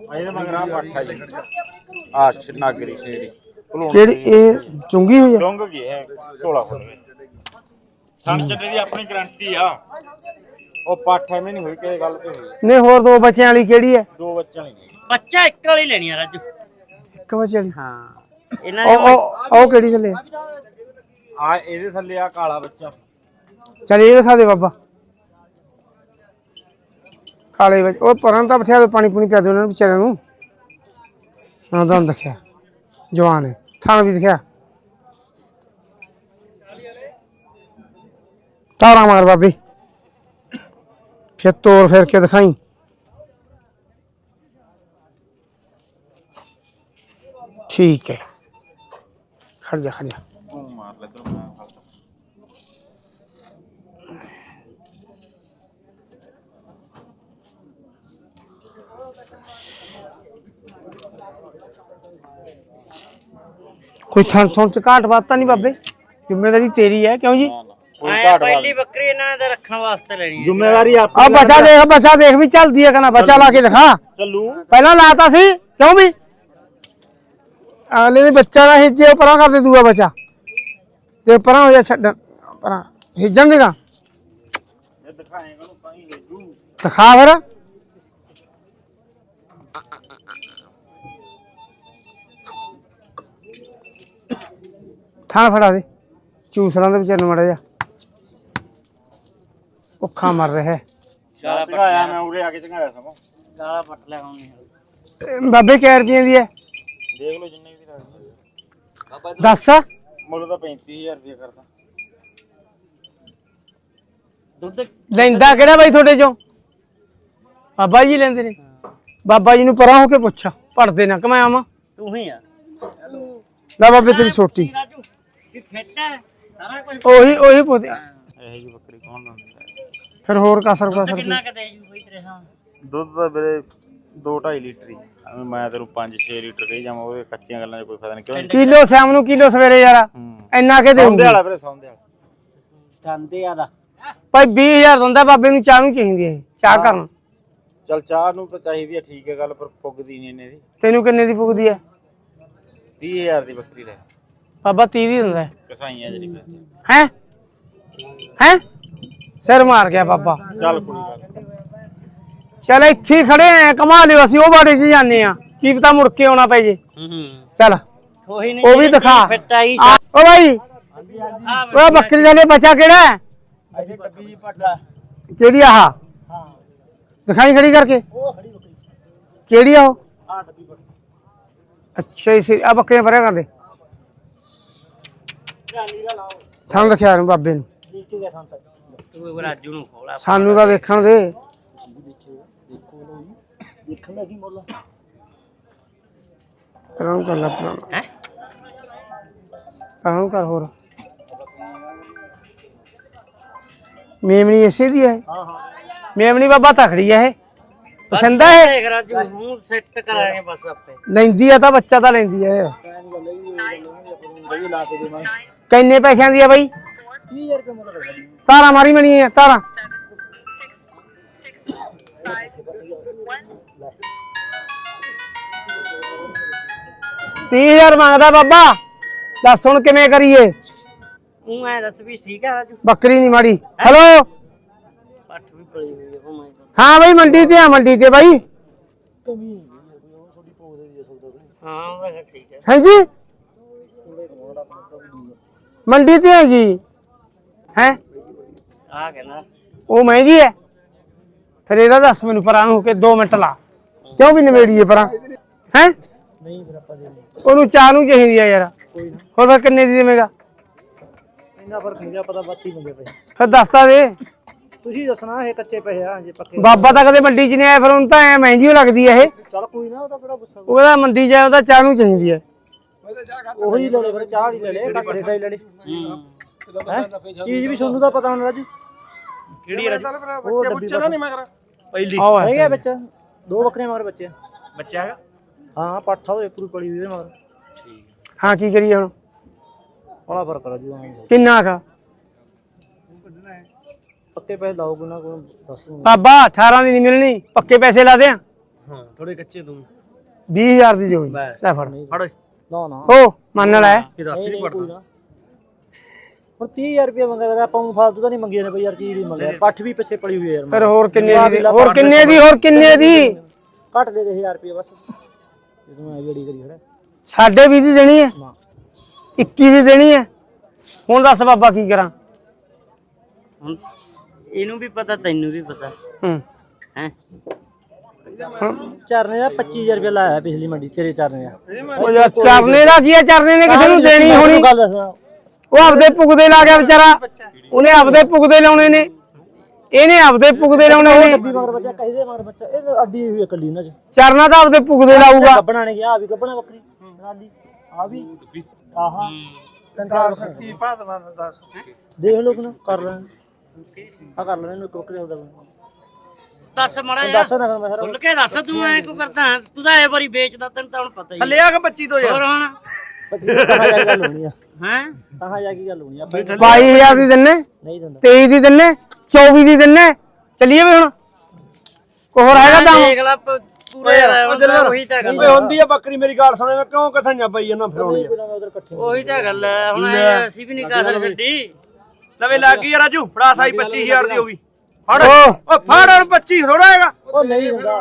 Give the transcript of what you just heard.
ਇਹਦੇ ਮਗਰ ਆ ਪੱਠਾ ਜੀ ਆ ਨਾਗਰੀ ਸ਼ੇਰੀ। ਭਲੂਣ ਕਿਹੜੀ ਇਹ ਚੁੰਗੀ ਹੋਈ ਆ? ਡੁੰਗ ਗਈ ਹੈ ਢੋਲਾ ਖੁੱਲ ਗਿਆ ਥਣ ਚੱਡੇ ਦੀ ਆਪਣੀ ਗਰੰਟੀ ਆ ਉਹ ਪੱਠ ਐਵੇਂ ਨਹੀਂ ਹੋਈ ਕਿਸੇ ਗੱਲ ਤੇ ਹੋਈ। ਨੇ ਹੋਰ ਦੋ ਬੱਚਿਆਂ ਵਾਲੀ ਕਿਹੜੀ ਹੈ? ਦੋ ਬੱਚਿਆਂ ਨਹੀਂ। ਗਈ ਬੱਚਾ ਇੱਕ ਵਾਲੀ ਲੈਣੀ ਆ ਰਾਜੂ। ਇੱਕ ਬੱਚੇ ਵਾਲੀ? ਹਾਂ। ਇਹਨਾਂ ਉਹ ਦੇ ਉਹ ਉਹ ਕਿਹੜੀ ਥੱਲੇ ਆ ਇਹਦੇ ਥੱਲੇ ਆ ਕਾਲਾ ਬੱਚਾ। ਚੱਲ ਇਹ ਦਿਖਾ ਦੇ ਬਾਬਾ। ਕਾਲੇ ਵਿੱਚ। ਉਹ ਪਰਾਂ ਤਾਂ ਬਠਿਆ ਪਾਣੀ ਪੂਣੀ ਪਿਆ ਦੇ ਉਹਨਾਂ ਨੂੰ ਵਿਚਾਰਿਆਂ ਨੂੰ। ਹਾਂ ਤਾਂ ਦਿਖਿਆ। ਜਵਾਨ ਹੈ। ਥਾਣ ਵੀ ਦਿਖਿਆ। ਤਾਰਾ ਮਾਰ ਬਾਬੀ। ਫਿਰ ਤੋੜ ਫਿਰ ਕੇ ਦਿਖਾਈ। ਠੀਕ ਹੈ। ਖੜ ਜਾ ਖੜ ਜਾ। ਮਾਰ ਲੈ ਕੋਈ ਥਣ ਥਣ ਚ ਘਾਟ ਬਾਤ ਤਾਂ ਨਹੀਂ ਬਾਬੇ? ਜ਼ਿੰਮੇਵਾਰੀ ਤੇਰੀ ਹੈ ਕਿਉਂ ਜੀ? ਕੋਈ ਘਾਟ ਪਹਿਲੀ ਬੱਕਰੀ ਇਹਨਾਂ ਨੇ ਤਾਂ ਰੱਖਣ ਵਾਸਤੇ ਲੈਣੀ ਹੈ। ਜ਼ਿੰਮੇਵਾਰੀ ਆ ਬੱਚਾ ਦੇਖ ਬੱਚਾ ਦੇਖ ਵੀ ਚੱਲਦੀ ਹੈ ਕਹਿੰਦਾ ਬੱਚਾ ਲਾ ਕੇ ਦਿਖਾ। ਚੱਲੂ। ਪਹਿਲਾਂ ਲਾਤਾ ਸੀ ਕਿਉਂ ਵੀ? ਅਗਲੇ ਦੇ ਬੱਚਾ ਨਾ ਹਿੱਜੇ ਪਰਾਂ ਕਰ ਦੇ ਦੂਆ ਬੱਚਾ। ਤੇ ਪਰਾਂ ਹੋ ਜਾ ਛੱਡ ਪਰਾਂ। ਹਿੱਜਣ ਦੇਗਾ ਇਹ ਦਿਖਾਏਗਾ ਨੂੰ ਤਾਂ ਹੀ ਵੇਜੂ ਦਿਖਾ ਫਿਰ। ਥਾਂ ਫੜਾ ਦੇ। ਚੂਸਰਾਂ ਦੇ ਵਿਚਾਰ ਨੂੰ ਮੜਾ ਜਾ ਭੁੱਖਾ ਮਰ ਰਿਹਾ। ਹੈ ਗਾਲਾ ਚੰਗਾਇਆ ਮੈਂ ਉਰੇ ਆ ਕੇ ਚੰਗਾਇਆ ਸਮਾਂ। ਗਾਲਾ ਪੱਟ ਲੈ ਆਉਣੀ ਇਹ? ਬਾਬੇ ਕੈ ਰੁਪਈਆਂ ਦੀ ਹੈ ਦੇਖ ਲਓ ਜਿੰਨੇ ਵੀ ਦੱਸਦੇ ਦੱਸ। ਮੁੱਲ ਤਾਂ 35000 ਰੁਪਏ ਕਰਦਾ। ਦੁੱਧ ਲੈਂਦਾ ਕਿਹੜਾ ਬਾਈ ਤੁਹਾਡੇ ਚੋਂ? ਬਾਬਾ ਜੀ ਲੈਂਦੇ ਨੇ। ਬਾਬਾ ਜੀ ਨੂੰ ਪਰਾਂ ਹੋ ਕੇ ਪੁੱਛ। ਪੜਦੇ ਨਾ ਕਮਾਇਆ ਮਾ। ਤੂੰ ਹੀ ਆ। ਲੈ ਬਾਬੇ ਤੇਰੀ ਛੋਟੀ ਰਾਜੂ। ਕੀ ਫਿੱਟ ਹੈ? ਸਾਰਾ ਕੁਝ ਉਹੀ ਉਹੀ ਪੁੱਛਦੇ ਇਹ ਜੀ ਬੱਕਰੀ ਕੌਣ ਦਿੰਦਾ ਫਿਰ ਹੋਰ ਕਸਰ ਕਸਰ ਕਿੰਨਾ ਕ ਦੇ ਜੂ ਬਈ ਤੇਰੇ ਸਾਹਮਣੇ ਦੁੱਧ ਦਾ ਵੀਰੇ 2.5 ਲੀਟਰ ਹੀ। ਐਵੇਂ ਮੈਂ ਤੈਨੂੰ 5-6 ਲੀਟਰ ਕਹੀ ਜਾਵਾਂ ਉਹਦੇ ਕੱਚੀਆਂ ਗੱਲਾਂ 'ਚ ਕੋਈ ਫਾਇਦਾ ਨਹੀਂ। ਕਿਉਂ ਕਿਲੋ ਸ਼ਾਮ ਨੂੰ ਕਿਲੋ ਸਵੇਰੇ ਯਾਰ ਹੂੰ। ਇੰਨਾ ਕੇ ਸੌਂਦੇ ਦੇਉਂਗੇ ਵਾਲਾ ਵੀਰੇ ਸੌਂਦੇ ਵਾਲਾ। ਜਾਂਦੇ ਆ ਦਾ ਭਾਈ 20000 ਦਿੰਦਾ ਬਾਬੇ ਨੂੰ ਚਾਹ ਨੂੰ ਚਾਹੀਦੀ ਹੈ ਚਾਹ ਕਰਨ। ਚਲ ਚਾਹ ਨੂੰ ਤਾਂ ਚਾਹੀਦੀ ਹੈ ਠੀਕ ਹੈ ਗੱਲ ਪਰ ਪੁੱਗਦੀ ਨਹੀਂ ਇਹਨੇ ਦੀ। ਤੈਨੂੰ ਕਿੰਨੇ ਦੀ ਪੁੱਗਦੀ ਹੈ? 30000 ਦੀ ਬੱਕਰੀ ਲੈ। ਬਾਬਾ 30 ਦੀ ਦਿੰਦਾ ਹੈ। ਕਸਾਈਆਂ ਜਿਹੜੀ ਕਰਦੇ ਹੈ? ਹੈ? ਸਿਰ ਮਾਰ ਗਿਆ ਬਾਬਾ। ਚੱਲ ਕੋਈ ਗੱਲ। ਚਲ ਇੱਥੇ ਹੀ ਖੜੇ ਆ ਕਮਾ ਲਿਓ ਅਸੀਂ ਉਹ ਬਾੜੇ 'ਚ ਜਾਂਦੇ ਆ। ਕੀ ਪਤਾ ਮੁੜ ਕੇ ਆਉਣਾ ਪੈ ਜੇ। ਹੂੰ। ਚੱਲ। ਉਹੀ ਨਹੀਂ ਉਹ ਵੀ ਦਿਖਾ। ਫਿੱਟ ਆ, ਓ ਬੱਕਰੀ ਦਾ ਲੈ ਬੱਚਾ ਕਿਹੜਾ ਹੈ? ਕਿਹੜੀ ਆਹ? ਹਾਂ ਦਿਖਾਈ ਖੜੀ ਕਰਕੇ। ਕਿਹੜੀ ਆ ਉਹ? ਅੱਛਾ ਇਸੇ ਆ ਬੱਕਰੀਆਂ ਭਰਿਆ ਕਰਦੇ। ਥਾਂ ਦਿਖਿਆ ਨੂੰ ਬਾਬੇ ਨੂੰ। ਤੂੰ ਰਾਜੂ ਨੂੰ ਖੋਲਾ ਸਾਨੂੰ ਤਾਂ ਦੇਖਣ ਦੇ। ਕਰਾਂ ਕਰ ਲਾ ਪਰਾਂ ਹੈ? ਕਰਾਂ ਕਰ ਹੋਰ। ਮੇਮਣੀ ਇਸੇ ਦੀ ਹੈ। ਹਾਂ ਹਾਂ ਮੇਮਣੀ ਬਾਬਾ ਤਖੜੀ ਹੈ ਇਹ। ਪਸੰਦ ਹੈ ਇਹ? ਦੇਖ ਰਾਜੂ ਹੁਣ ਸੈੱਟ ਕਰਾਂਗੇ ਬਸ ਆਪੇ। ਲੈਂਦੀ ਆ ਤਾਂ ਬੱਚਾ ਤਾਂ ਲੈਂਦੀ ਆ ਇਹ। ਕਿੰਨੇ ਪੈਸਿਆਂ ਦੀ ਆ ਬਾਈ? 30000 ਰੁਪਏ ਤਾਰਾ ਮਾਰੀ ਮਣੀ ਹੈ ਤਾਰਾ। ਤੀਹ ਹਜ਼ਾਰ ਮੰਗਦਾ ਬਾਬਾ। ਦੱਸ ਹੁਣ ਕਿਵੇਂ ਕਰੀਏ? ਤੂੰ ਐ ਦੱਸ ਵੀ ਠੀਕ ਆ ਰਾਜੂ? ਬੱਕਰੀ ਨਹੀਂ ਮਾੜੀ। ਹੈਲੋ ਪੱਠ ਵੀ ਪੜੀ ਹੋਈ ਹੈ ਭਾਵੇਂ। ਹਾਂ ਬਾਈ ਮੰਡੀ ਤੇ ਆ ਮੰਡੀ ਤੇ ਬਾਈ। ਹਾਂ ਉਹ ਠੀਕ ਹੈ ਹਾਂਜੀ? ਮੰਡੀ ਤੇ ਹੈ ਜੀ। ਹੈ? ਆ ਕਹਿੰਦਾ। ਉਹ ਮਹਿੰਗੀ ਹੈ ਫਿਰ ਇਹਦਾ ਦੱਸ ਮੈਨੂੰ ਪਰਾਂ ਨੂੰ ਹੋ ਕੇ 2 ਮਿੰਟ ਲਾ। ਕਿਉਂ ਵੀ ਨਵੇੜੀਏ ਪਰਾਂ? ਹੈ? ਨਹੀਂ ਫਿਰ ਆਪਾਂ ਦੇ ਉਹਨੂੰ ਚਾਹ ਨੂੰ ਚਾਹੀਦੀ ਆ ਯਾਰ। ਹੋਰ ਫਿਰ ਕਿੰਨੇ ਦੀ ਦੇਵੇਂਗਾ? ਇੰਨਾ ਫ਼ਰਕ ਨਹੀਂ ਪਤਾ ਬਾਤੀ ਮੰਗੇ ਪਏ। ਫਿਰ ਦੱਸਤਾ ਦੇ। ਤੁਸੀਂ ਦੱਸਣਾ ਇਹ ਕੱਚੇ ਪਏ ਆ ਜੇ ਪੱਕੇ। ਬਾਬਾ ਤਾਂ ਕਦੇ ਮੰਡੀ 'ਚ ਨਹੀਂ ਆਇਆ ਫਿਰ ਉਹਨੂੰ ਤਾਂ ਐ ਮਹਿੰਗੀ ਓ ਲੱਗਦੀ ਆ ਇਹ। ਚਲ ਕੋਈ ਨਾ ਉਹ ਤਾਂ ਬੜਾ ਗੁੱਸਾ ਉਹ ਕਹਿੰਦਾ ਮੰਡੀ ਆਇਆ ਉਹਦਾ ਚਾਹ ਨੂੰ ਚਾਹੀਦੀ ਹੈ ਉਹੀ ਲੈ ਲੈ ਫਿਰ ਚਾਹ ਹੀ ਲੈ ਲੈ ਘੱਟ ਰੇਟ ਹੀ ਲੈ ਲੈ ਚੀਜ਼ ਵੀ ਤੁਹਾਨੂੰ ਤਾਂ ਪਤਾ ਹੋਣਾ ਰਾਜੂ। ਕਿਹੜੀ ਰਾਜੂ? ਉਹ ਡੱਬੀ ਨਹੀਂ ਮੈਂ ਕਰਾਂ। ਪਹਿਲੀ। ਆਓ ਹੈਗੇ ਵਿੱਚ। ਦੋ ਬੱਕਰੀਆਂ ਮਗਰ ਬੱਚੇ। ਬੱਚਾ ਹੈਗਾ? ਹਾਂ ਪੱਠਾ ਉਹਦੇ ਪੂਰੀ ਪੜੀ ਹੋਈ ਉਹਦੇ ਮਗਰ। ਹਾਂ ਕੀ ਕਰੀਏ ਹੁਣ? ਬੜਾ ਫ਼ਰਕ ਆ ਰਾਜੂ। ਕਿੰਨਾ ਕਾ? ਪੱਕੇ ਪੈਸੇ ਲਾਓ ਕੋਈ ਨਾ ਕੋਈ ਦੱਸ। ਬਾਬਾ 18 ਦੀ ਨਹੀਂ ਮਿਲਣੀ ਪੱਕੇ ਪੈਸੇ ਲਾ ਦਿਆਂ। ਹਾਂ ਥੋੜੇ ਕੱਚੇ ਤੂੰ 20000 ਦੀ ਦਿਓ ਜੀ ਲੈ ਫੜ। ਫੜ ਨਾ ਨਾ। ਓ ਮੰਨ ਲੈ। ਇਹ ਦੱਸ ਨਹੀਂ ਪੜਦਾ ਹੁਣ 30000 ਰੁਪਏ ਮੰਗਿਆ ਆਪਾਂ ਨੂੰ ਫਾਲਤੂ ਤਾਂ ਨਹੀਂ ਮੰਗੀ ਨੇ ਬਈ ਯਾਰ ਚੀਜ਼ ਨਹੀਂ ਮੰਗਿਆ ਪੱਠ ਵੀ ਪਿੱਛੇ ਪੜੀ ਹੋਈ ਹੈ ਯਾਰ ਫਿਰ ਹੋਰ ਕਿੰਨੇ ਦੀ ਹੋਰ ਕਿੰਨੇ ਦੀ ਹੋਰ ਕਿੰਨੇ ਦੀ? ਘੱਟ ਦੇ ਦੇ 1000 ਰੁਪਏ ਬਸ। ਜਦੋਂ ਮੈਂ ਜਿਹੜੀ ਕਰੀ ਖੜਾ। ਸਾਡੇ 20 ਦੀ ਦੇਣੀ ਹੈ? ਨਾ। 21 ਦੀ ਦੇਣੀ ਹੈ? ਹੁਣ ਦੱਸ ਬਾਬਾ ਕੀ ਕਰਾਂ? ਹੁਣ ਇਹਨੂੰ ਵੀ ਪਤਾ ਤੈਨੂੰ ਵੀ ਪਤਾ। ਹੂੰ। ਹੈ? ਚਰਨੇ ਦਾ 25000 ਰੁਪਏ ਲਾਇਆ ਪਿਛਲੀ ਮੰਡੀ ਤੇਰੇ ਚਰਨੇ ਦਾ। ਉਹ ਯਾਰ ਚਰਨੇ ਦਾ ਕੀ ਹੈ? ਚਰਨੇ ਨੇ ਕਿਸੇ ਨੂੰ ਦੇਣੀ ਹੋਣੀ। ਗੱਲ ਉਹ ਆਪਦੇ ਪੁਗਦੇ ਲਾ ਗਿਆ ਵਿਚਾਰਾ। ਉਹਨੇ ਆਪਦੇ ਪੁਗਦੇ ਲਾਉਣੇ ਨੇ। ਇਹਨੇ ਆਪਦੇ ਪੁਗਦੇ ਲਾਉਣੇ ਨੇ। ਡੱਬੀ ਮਗਰ ਬੱਚਾ ਕਹੀ ਦੇ ਮਗਰ ਬੱਚਾ ਇਹ ਅੱਡੀ ਹੋਈ ਹੈ ਕੱਲੀ ਇਹਨਾਂ ਚ। ਚਰਨਾ ਤਾਂ ਆਪਦੇ ਪੁਗਦੇ ਲਾਊਗਾ। ਗੱਬਣਾ ਨੇ ਗਿਆ ਆ ਵੀ ਗੱਬਣਾ ਬੱਕਰੀ। ਨਾਲੀ ਆ ਵੀ ਆਹਾ। ਤੰਕਾਰ ਕੀ ਬਾਤ ਬਾਤ ਦੱਸ। ਦੇਖ ਲੋ ਕਿਨੂੰ ਕਰ ਲੈਣ। ਆ ਕਰ ਲੈਣ ਇਹਨੂੰ ਕੋਕਰੇ ਹੁੰਦਾ ਦੱਸ ਮੜਾ ਯਾਰ ਦੱਸ ਨਾ ਫਿਰ ਮੈਂ ਸਾਰਾ ਖੁੱਲ ਕੇ ਦੱਸ ਤੂੰ ਐ ਕੋ ਕਰਦਾ? ਹੈਂ? ਤੂੰ ਤਾਂ ਇਹ ਵਾਰੀ ਵੇਚਦਾ ਤੈਨੂੰ ਤਾਂ ਹੁਣ ਪਤਾ ਹੀ ਹੈ। ਥੱਲੇ ਆ ਕੇ 25 ਤੋਂ ਯਾਰ। ਹੋਰ ਹੁਣ? ਪੱਚੀ ਕਹਾਂ ਜਾ ਕੇ ਗੱਲ ਹੋਣੀ ਆ। ਹੈ? ਕਹਾਂ ਜਾ ਕੇ ਗੱਲ ਹੋਣੀ ਆ। ਆਪਾਂ 22000 ਦੀ ਦਿੰਨੇ ਨਹੀਂ ਦਿੰਦਾ। 23 ਦੀ ਦਿੰਨੇ 24 ਦੀ ਦਿੰਨੇ। ਚੱਲੀਏ ਵੀ ਹੁਣ। ਕੋਈ ਹੋਰ ਹੈਗਾ ਤਾਂ? ਦੇਖ ਲੈ ਪ- ਪੂਰੇ ਹੁਣ ਤਾਂ ਉਹੀ ਤਾਂ ਗੱਲ ਓਏ ਹੁੰਦੀ ਆ ਬੱਕਰੀ ਮੇਰੀ ਗੱਲ ਸੁਣੇ ਮੈਂ ਕਿਉਂ ਕਥਾਈਆਂ ਪਈ ਇਹਨਾਂ ਫਿਰਾਉਣੀ ਕੋਈ ਨਾ ਉਧਰ ਇਕੱਠੇ ਉਹੀ ਤਾਂ ਗੱਲ ਹੈ ਹੁਣ ਇਹ ਅਸੀਂ ਵੀ ਨਹੀਂ ਕਾਸਰ ਛੱਡੀ ਲਵੇ ਲੱਗ ਗਈ ਆ ਰਾਜੂ। ਫੜਾ ਸਾਈ 25000 ਦੀ ਹੋ ਗਈ ਫੜ। ਓ। ਫੜ ਹੁਣ 25 ਥੋੜਾ ਹੈਗਾ। ਉਹ ਨਹੀਂ ਦਿੰਦਾ